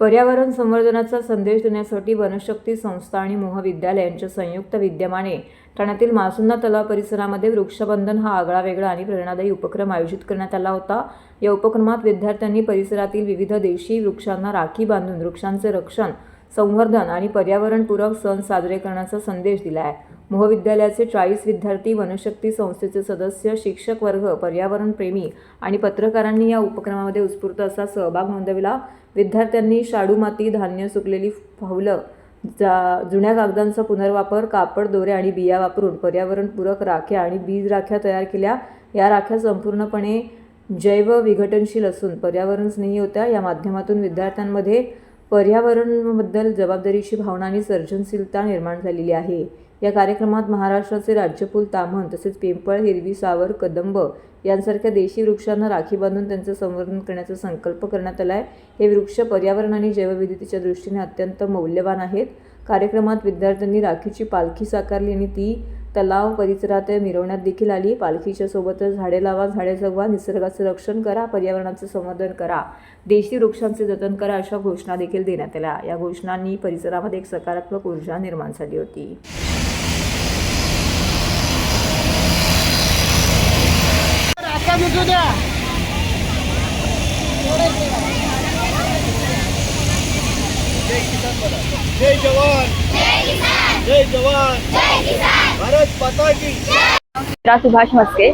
पर्यावरण संवर्धनाचा संदेश देण्यासाठी वनशक्ती संस्था आणि महाविद्यालय यांच्या संयुक्त विद्यमाने ठाण्यातील मासुंदा तलाव परिसरामध्ये वृक्षबंधन हा आगळा वेगळा आणि प्रेरणादायी उपक्रम आयोजित करण्यात आला होता. या उपक्रमात विद्यार्थ्यांनी परिसरातील विविध देशी वृक्षांना राखी बांधून वृक्षांचे रक्षण संवर्धन आणि पर्यावरणपूरक सण साजरे करण्याचा संदेश दिला आहे. महाविद्यालयाचे चाळीस विद्यार्थी वनशक्ती संस्थेचे सदस्य शिक्षक वर्ग पर्यावरणप्रेमी आणि पत्रकारांनी या उपक्रमामध्ये उत्स्फूर्त असा सहभाग नोंदविला. विद्यार्थ्यांनी शाडू माती धान्य सुकलेली फावलं जा जुन्या कागदांचा पुनर्वापर कापड दोरे आणि बिया वापरून पर्यावरणपूरक राख्या आणि बीज राख्या तयार केल्या. या राख्या संपूर्णपणे जैव विघटनशील असून पर्यावरणस्नेही होत्या. या माध्यमातून विद्यार्थ्यांमध्ये पर्यावरणाबद्दल जबाबदारीची भावना आणि सर्जनशीलता निर्माण झालेली आहे. या कार्यक्रमात महाराष्ट्राचे राज्यपूल ताम्हण तसेच पिंपळ हिरवी सावर कदंब यांसारख्या देशी वृक्षांना राखी बांधून त्यांचं संवर्धन करण्याचा संकल्प करण्यात आला आहे. हे वृक्ष पर्यावरण आणि जैवविविधतेच्या दृष्टीने अत्यंत मौल्यवान आहेत. कार्यक्रमात विद्यार्थ्यांनी राखीची पालखी साकारली आणि ती तलाव परिसरात मिरवण्यात देखील आली. पालखीच्या सोबतच झाडे लावा झाडे जगवा निसर्गाचे रक्षण करा पर्यावरणाचे संवर्धन करा. देशी वृक्षांचे जतन करा अशा घोषणा देखील देण्यात आल्या. या घोषणांनी परिसरामध्ये एक सकारात्मक ऊर्जा निर्माण झाली होती. जय जवान. सुभाष मस्के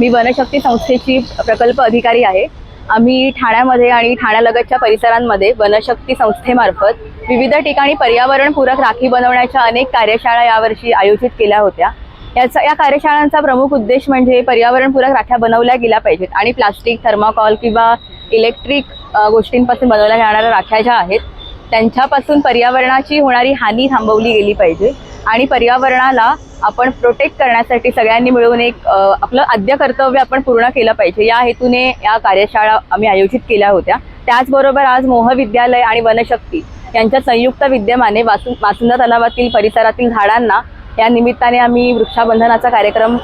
मी वनशक्ती संस्थेची प्रकल्प अधिकारी आहे. आम्ही ठाण्यामध्ये आणि ठाण्यालगतच्या परिसरांमध्ये वनशक्ती संस्थेमार्फत विविध ठिकाणी पर्यावरणपूरक राखी बनवण्याच्या अनेक कार्यशाळा यावर्षी आयोजित केल्या होत्या. याचा या कार्यशाळांचा प्रमुख उद्देश म्हणजे पर्यावरणपूरक राख्या बनवल्या गेल्या पाहिजेत. आणि प्लास्टिक थर्माकॉल किंवा इलेक्ट्रिक गोष्टींपासून बनवल्या जाणाऱ्या राख्या ज्या आहेत त्यांच्यापासून पर्यावरणाची होणारी हानी थांबवली गेली पाहिजे. आणि पर्यावरणाला आपण प्रोटेक्ट करण्यासाठी सगळ्यांनी मिळून एक आपलं आद्य कर्तव्य आपण पूर्ण केलं पाहिजे. या हेतूने या कार्यशाळा आम्ही आयोजित केल्या होत्या. त्याचबरोबर आज मोहविद्यालय आणि वनशक्ती यांच्या संयुक्त विद्यमाने वासु मासुंदा तलावातील परिसरातील झाडांना या निमित्ताने आम्ही वृक्षाबंधनाचा कार्यक्रम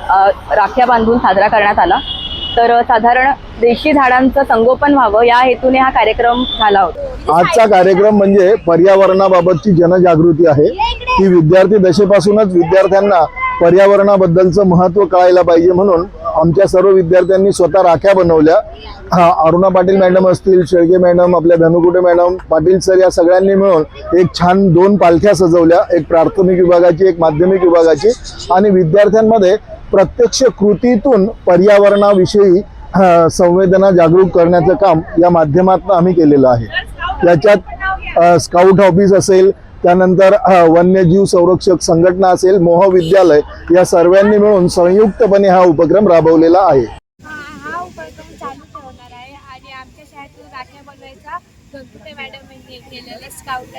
राख्या बांधून साजरा करण्यात आला. तर साधारण देशी झाडांचं संगोपन व्हावं या हेतूने हा कार्यक्रम झाला होता. आजचा कार्यक्रम म्हणजे पर्यावरणाबाबतची जनजागृती आहे. की विद्यार्थी दशेपासूनच विद्यार्थ्यांना पर्यावरणाबद्दलचं महत्त्व कळायला पाहिजे म्हणून आमच्या सर्व विद्यार्थ्यांनी स्वतः राख्या बनवल्या. हा, अरुणा पाटील मॅडम असतील शेळके मॅडम आपल्या धनुकुटे मॅडम पाटील सर या सगळ्यांनी मिळून एक छान दोन पालख्या सजवल्या एक प्राथमिक विभागाची एक माध्यमिक विभागाची. आणि विद्यार्थ्यांमध्ये प्रत्यक्ष कृतीतून पर्यावरणाविषयी संवेदना जागरूक करण्याचं काम या माध्यमातून आम्ही केलेलं आहे. याच्यात स्काउट ऑफिस असेल त्यानंतर वन्यजीव संरक्षक संघटना असेल मोहविद्यालय या सर्वांनी मिळून संयुक्तपणे हा उपक्रम राबवलेला आहे. हा उपक्रम चालू ठेवणार आहे आणि आमच्या शाळेतून राख्या बनवायचा. मॅडम यांनी केलेलं स्काउट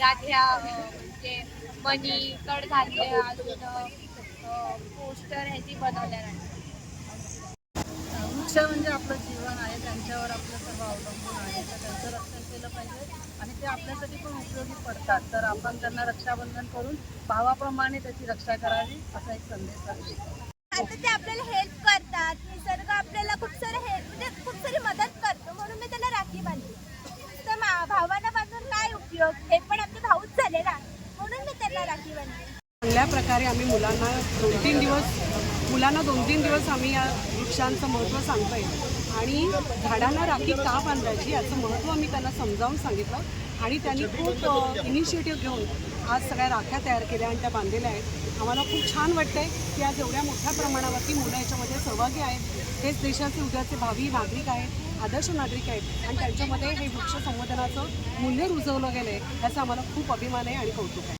राख्या म्हणजे मणी कडधान्य अजून पोस्टर ह्याची बनवल्या आहे. वृक्ष म्हणजे आपलं जीवन आहे त्यांच्यावर आपलं सर्व अवलंबून आहे. तर त्यांचं रक्षण केलं पाहिजे आणि ते आपल्यासाठी पण उपयोगी पडतात. तर आपण त्यांना रक्षाबंधन करून भावाप्रमाणे त्याची रक्षा करावी असा एक संदेश आहे. आता ते आपल्याला हेल्प करतात. निसर्ग आपल्याला खूप सारे हेल्प म्हणजे खूप सारी मदत करतो म्हणून मी त्याला राखी बांधली तर मा- भावाला बांधून काय उपयोग हे पण आपले भाऊच झाले ना म्हणून मी त्यांना राखी बांधली चांगल्या प्रकारे आम्ही मुलांना दोन तीन दिवस मुलांना दोन तीन दिवस आम्ही या वृक्षांचं महत्त्व सांगतोय. आणि झाडांना राखी का बांधायची याचं महत्त्व आम्ही त्यांना समजावून सांगितलं. आणि त्यांनी खूप इनिशिएटिव्ह घेऊन आज सगळ्या राख्या तयार केल्या आणि त्या बांधलेल्या आहेत. आम्हाला खूप छान वाटतंय की आज एवढ्या मोठ्या प्रमाणावरती मुलं याच्यामध्ये सहभागी आहेत. हेच देशाचे उद्याचे भावी नागरिक आहेत आदर्श नागरिक आहेत. आणि त्यांच्यामध्ये हे वृक्ष संवर्धनाचं मूल्य रुजवलं गेलं आहे याचा आम्हाला खूप अभिमान आहे आणि कौतुक आहे.